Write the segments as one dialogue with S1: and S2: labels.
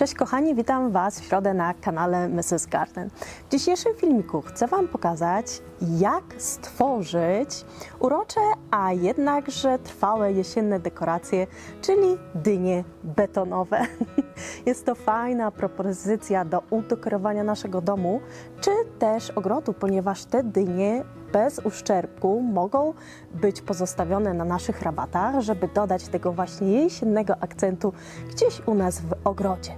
S1: Cześć kochani, witam Was w środę na kanale Mrs. Garden. W dzisiejszym filmiku chcę Wam pokazać, jak stworzyć urocze, a jednakże trwałe jesienne dekoracje, czyli dynie betonowe. Jest to fajna propozycja do udekorowania naszego domu, czy też ogrodu, ponieważ te dynie bez uszczerbku mogą być pozostawione na naszych rabatach, żeby dodać tego właśnie jesiennego akcentu gdzieś u nas w ogrodzie.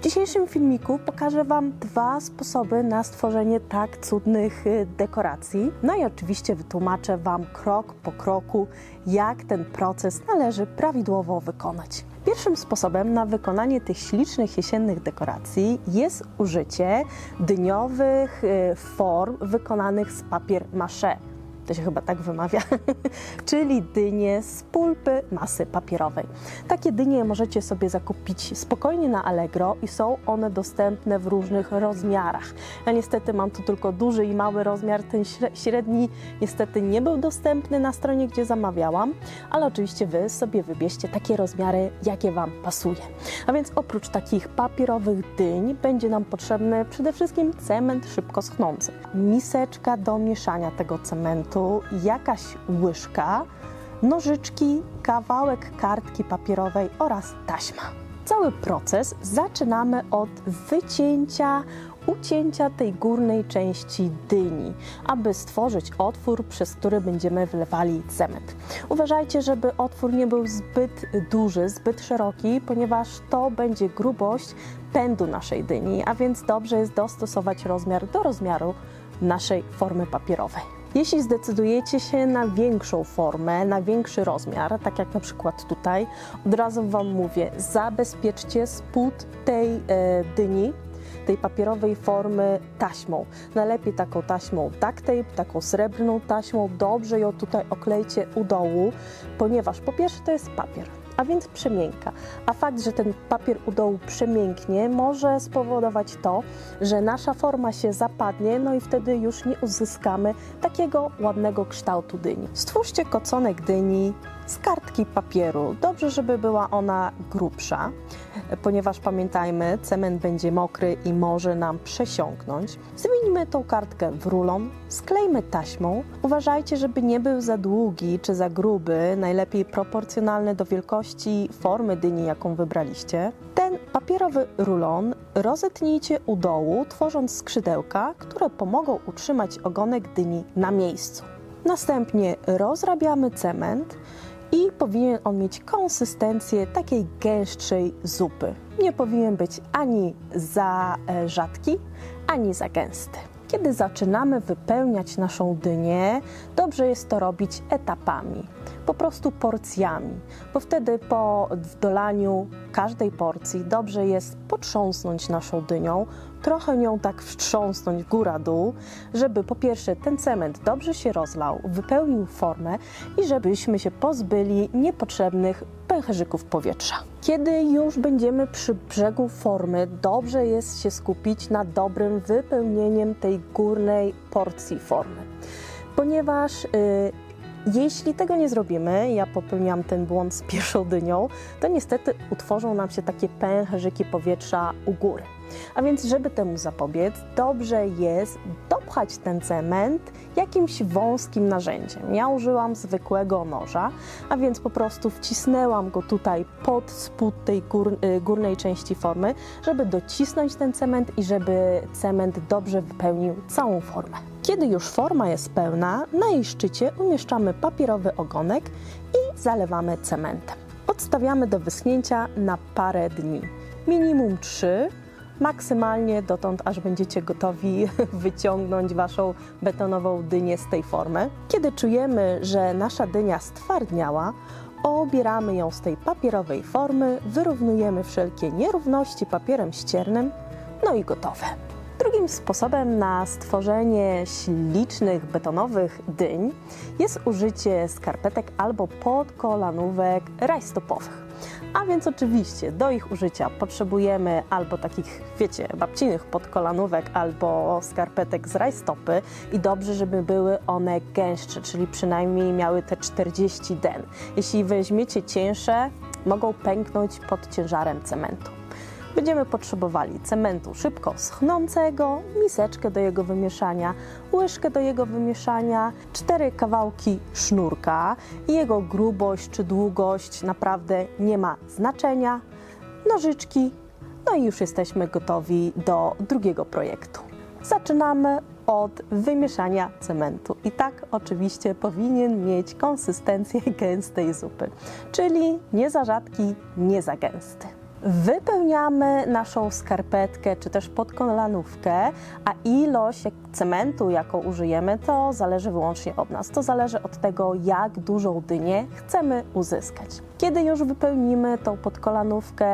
S1: W dzisiejszym filmiku pokażę Wam dwa sposoby na stworzenie tak cudnych y, dekoracji. No i oczywiście wytłumaczę Wam krok po kroku, jak ten proces należy prawidłowo wykonać. Pierwszym sposobem na wykonanie tych ślicznych jesiennych dekoracji jest użycie dyniowych y, form wykonanych z papier maché. To się chyba tak wymawia, czyli dynie z pulpy masy papierowej. Takie dynie możecie sobie zakupić spokojnie na Allegro i są one dostępne w różnych rozmiarach. Ja niestety mam tu tylko duży i mały rozmiar, ten śre- średni niestety nie był dostępny na stronie, gdzie zamawiałam, ale oczywiście Wy sobie wybierzcie takie rozmiary, jakie Wam pasuje. A więc oprócz takich papierowych dyń będzie nam potrzebny przede wszystkim cement szybko schnący, miseczka do mieszania tego cementu, jakaś łyżka, nożyczki, kawałek kartki papierowej oraz taśma. Cały proces zaczynamy od wycięcia, ucięcia tej górnej części dyni, aby stworzyć otwór, przez który będziemy wlewali cement. Uważajcie, żeby otwór nie był zbyt duży, zbyt szeroki, ponieważ to będzie grubość pędu naszej dyni, a więc dobrze jest dostosować rozmiar do rozmiaru naszej formy papierowej. Jeśli zdecydujecie się na większą formę, na większy rozmiar, tak jak na przykład tutaj, od razu Wam mówię, zabezpieczcie spód tej e, dyni, tej papierowej formy taśmą. Najlepiej taką taśmą duct tape, taką srebrną taśmą. Dobrze ją tutaj oklejcie u dołu, ponieważ po pierwsze to jest papier, a więc przemiękka. A fakt, że ten papier u dołu przemięknie, może spowodować to, że nasza forma się zapadnie, no i wtedy już nie uzyskamy takiego ładnego kształtu dyni. Stwórzcie koconek dyni z kartki papieru. Dobrze, żeby była ona grubsza, ponieważ pamiętajmy, cement będzie mokry i może nam przesiąknąć. Zwinijmy tą kartkę w rulon, sklejmy taśmą. Uważajcie, żeby nie był za długi czy za gruby, najlepiej proporcjonalny do wielkości formy dyni, jaką wybraliście. Ten papierowy rulon rozetnijcie u dołu, tworząc skrzydełka, które pomogą utrzymać ogonek dyni na miejscu. Następnie rozrabiamy cement i powinien on mieć konsystencję takiej gęstszej zupy. Nie powinien być ani za e, rzadki, ani za gęsty. Kiedy zaczynamy wypełniać naszą dynię, dobrze jest to robić etapami, po prostu porcjami, bo wtedy po dolaniu każdej porcji dobrze jest potrząsnąć naszą dynią, trochę nią tak wstrząsnąć góra-dół, żeby po pierwsze ten cement dobrze się rozlał, wypełnił formę i żebyśmy się pozbyli niepotrzebnych pęcherzyków powietrza. Kiedy już będziemy przy brzegu formy, dobrze jest się skupić na dobrym wypełnieniem tej górnej porcji formy, ponieważ y, jeśli tego nie zrobimy, ja popełniam ten błąd z pierwszą dynią, to niestety utworzą nam się takie pęcherzyki powietrza u góry. A więc, żeby temu zapobiec, dobrze jest dopchać ten cement jakimś wąskim narzędziem. Ja użyłam zwykłego noża, a więc po prostu wcisnęłam go tutaj pod spód tej gór, y, górnej części formy, żeby docisnąć ten cement i żeby cement dobrze wypełnił całą formę. Kiedy już forma jest pełna, na jej szczycie umieszczamy papierowy ogonek i zalewamy cementem. Odstawiamy do wyschnięcia na parę dni. Minimum 3, maksymalnie dotąd, aż będziecie gotowi wyciągnąć waszą betonową dynię z tej formy. Kiedy czujemy, że nasza dynia stwardniała, obieramy ją z tej papierowej formy, wyrównujemy wszelkie nierówności papierem ściernym, no i gotowe. Drugim sposobem na stworzenie ślicznych betonowych dyń jest użycie skarpetek albo podkolanówek rajstopowych. A więc oczywiście do ich użycia potrzebujemy albo takich, wiecie, babcinych podkolanówek, albo skarpetek z rajstopy i dobrze, żeby były one gęstsze, czyli przynajmniej miały te 40 den. Jeśli weźmiecie cięższe, mogą pęknąć pod ciężarem cementu. Będziemy potrzebowali cementu szybko schnącego, miseczkę do jego wymieszania, łyżkę do jego wymieszania, cztery kawałki sznurka jego grubość czy długość naprawdę nie ma znaczenia, nożyczki, no i już jesteśmy gotowi do drugiego projektu. Zaczynamy od wymieszania cementu. I tak oczywiście powinien mieć konsystencję gęstej zupy, czyli nie za rzadki, nie za gęsty. Wypełniamy naszą skarpetkę czy też podkolanówkę, a ilość cementu, jaką użyjemy, to zależy wyłącznie od nas. To zależy od tego, jak dużą dynię chcemy uzyskać. Kiedy już wypełnimy tą podkolanówkę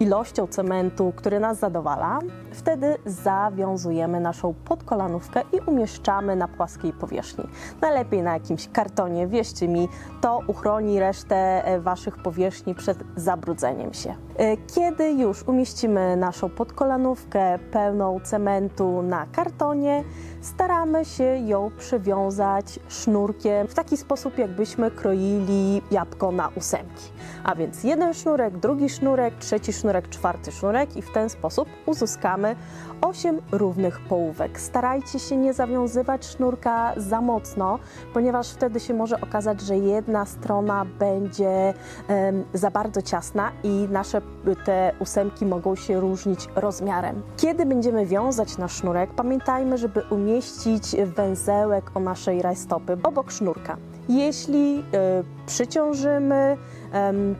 S1: ilością cementu, który nas zadowala, wtedy zawiązujemy naszą podkolanówkę i umieszczamy na płaskiej powierzchni. Najlepiej na jakimś kartonie, wierzcie mi, to uchroni resztę e, Waszych powierzchni przed zabrudzeniem się. E, Kiedy już umieścimy naszą podkolanówkę pełną cementu na kartonie, staramy się ją przywiązać sznurkiem w taki sposób, jakbyśmy kroili jabłko na ósemki. A więc jeden sznurek, drugi sznurek, trzeci sznurek, czwarty sznurek i w ten sposób uzyskamy 8 równych połówek. Starajcie się nie zawiązywać sznurka za mocno, ponieważ wtedy się może okazać, że jedna strona będzie em, za bardzo ciasna i nasze y, te ósemki mogą się różnić rozmiarem. Kiedy będziemy wiązać nasz sznurek, pamiętajmy, żeby umieścić węzełek o naszej rajstopy obok sznurka. Jeśli y, przyciążymy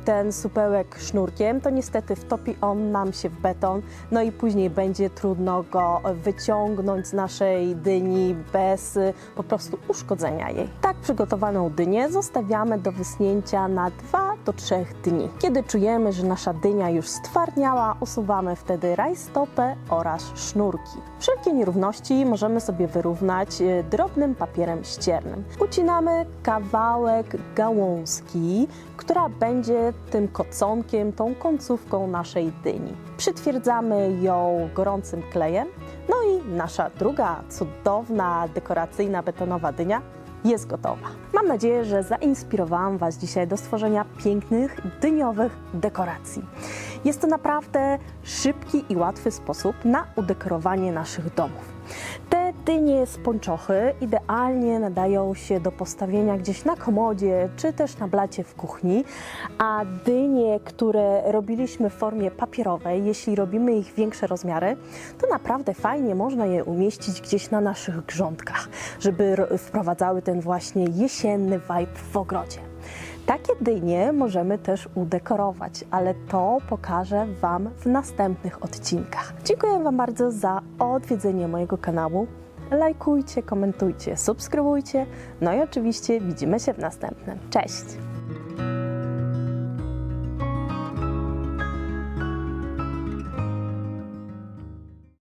S1: ten supełek sznurkiem, to niestety wtopi on nam się w beton, no i później będzie trudno go wyciągnąć z naszej dyni bez y, po prostu uszkodzenia jej. Tak przygotowaną dynię zostawiamy do wysnięcia na 2 do 3 dni. Kiedy czujemy, że nasza dynia już stwardniała, usuwamy wtedy rajstopę oraz sznurki. Wszelkie nierówności możemy sobie wyrównać y, drobnym papierem ściernym. Ucinamy kawałek gałązki, która będzie tym koconkiem, tą końcówką naszej dyni. Przytwierdzamy ją gorącym klejem, no i nasza druga cudowna, dekoracyjna betonowa dynia jest gotowa. Mam nadzieję, że zainspirowałam Was dzisiaj do stworzenia pięknych, dyniowych dekoracji. Jest to naprawdę szybki i łatwy sposób na udekorowanie naszych domów. Dynie z pończochy idealnie nadają się do postawienia gdzieś na komodzie czy też na blacie w kuchni, a dynie, które robiliśmy w formie papierowej, jeśli robimy ich większe rozmiary, to naprawdę fajnie można je umieścić gdzieś na naszych grządkach, żeby ro- wprowadzały ten właśnie jesienny vibe w ogrodzie. Takie dynie możemy też udekorować, ale to pokażę Wam w następnych odcinkach. Dziękuję Wam bardzo za odwiedzenie mojego kanału. Lajkujcie, komentujcie, subskrybujcie. No i oczywiście widzimy się w następnym. Cześć!